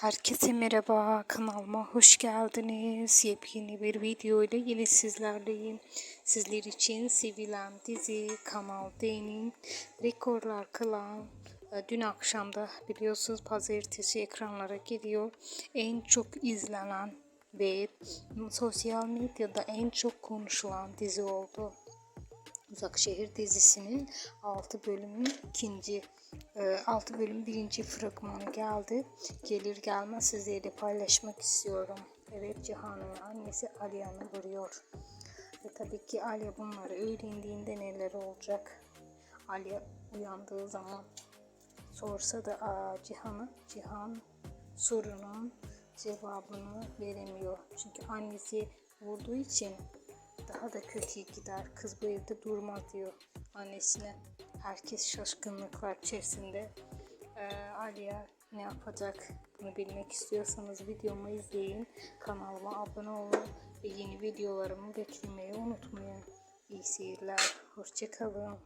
Herkese merhaba, kanalıma hoş geldiniz. Yepyeni bir video ile yine sizlerleyim. Sizler için sevilen dizi Kanal D'nin rekorlar kılan e, dün akşamda biliyorsunuz pazartesi ekranlara geliyor. En çok izlenen ve sosyal medyada en çok konuşulan dizi oldu. Uzakşehir dizisinin 6 bölümün ikinci 6 bölüm birinci fragmanı geldi. Gelir gelmez sizlerle paylaşmak istiyorum. Evet Cihan'ın annesi Aliye'ni vuruyor. Ve tabii ki Aliye bunları öğrendiğinde neler olacak? Aliye uyandığı zaman sorsa da Cihan'a Cihan sorunun cevabını veremiyor. Çünkü annesi vurduğu için daha da kötüye gider. Kız bu evde durmaz diyor annesine. Herkes şaşkınlıklar içerisinde. Ee, Aliye ne yapacak? Bunu bilmek istiyorsanız videomu izleyin. Kanalıma abone olun ve yeni videolarımı beklemeyi unutmayın. İyi seyirler. Hoşçakalın.